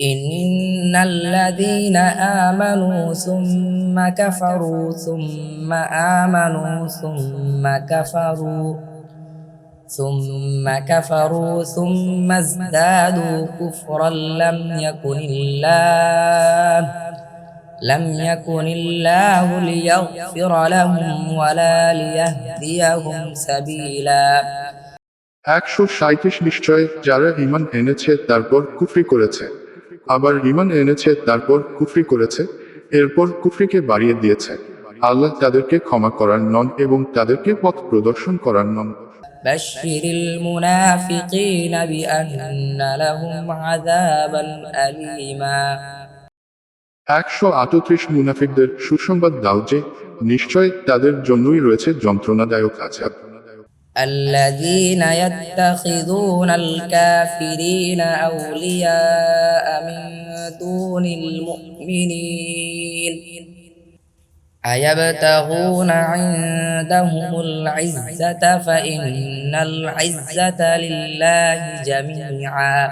إن الذين آمنوا ثم كفروا ثم آمنوا ثم كفروا ثم كفروا ثم ازدادوا كفرا لم يكن الله لم يكن الله ليغفر لهم ولا ليهديهم سبيلا একশো সাঁইত্রিশ নিশ্চয় যারা ইমান এনেছে তারপর কুফরি করেছে আবার ইমান এনেছে তারপর কুফরি করেছে এরপর কুফরিকে বাড়িয়ে দিয়েছে আল্লাহ তাদেরকে ক্ষমা করার নন এবং তাদেরকে পথ প্রদর্শন করার নন بشر المنافقين بأن لهم عذابا أليما একশো আটত্রিশ মুনাফিকদের সুসংবাদ দাও যে নিশ্চয় তাদের জন্যই রয়েছে যন্ত্রণাদায়ক আজাব الذين يتخذون الكافرين أولياء من دون المؤمنين أيبتغون عندهم العزة فإن العزة لله جميعا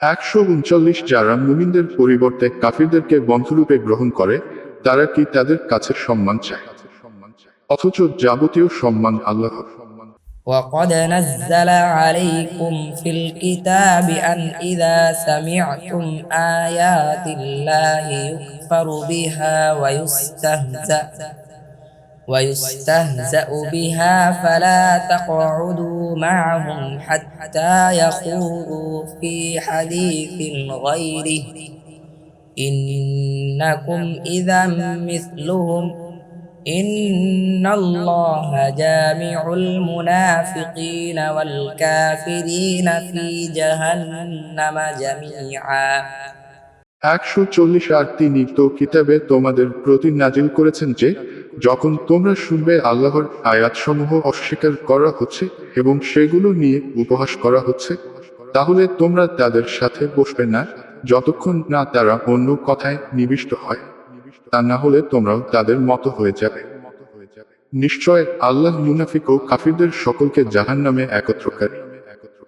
একশো উনচল্লিশ যারা মুমিনদের পরিবর্তে কাফিরদেরকে বন্ধুরূপে গ্রহণ করে তারা কি তাদের কাছে সম্মান চায় অথচ যাবতীয় সম্মান আল্লাহর وقد نزل عليكم في الكتاب أن إذا سمعتم آيات الله يكفر بها ويستهزأ ويستهزأ بها فلا تقعدوا معهم حتى يخوضوا في حديث غيره إنكم إذا مثلهم إن الله جامع المنافقين والكافرين في جهنم جميعا একশো চল্লিশ আর তিনি তো কিতাবে তোমাদের প্রতি নাজিল করেছেন যে যখন তোমরা শুনবে আল্লাহর আয়াতসমূহ অস্বীকার করা হচ্ছে এবং সেগুলো নিয়ে উপহাস করা হচ্ছে তাহলে তোমরা তাদের সাথে বসবে না যতক্ষণ না তারা অন্য কথায় নিবিষ্ট হয় তা না হলে তোমরাও তাদের মতো হয়ে যাবে। নিশ্চয় আল্লাহ মুনাফিক ও কাফিরদের সকলকে জাহান নামে একত্রকারী।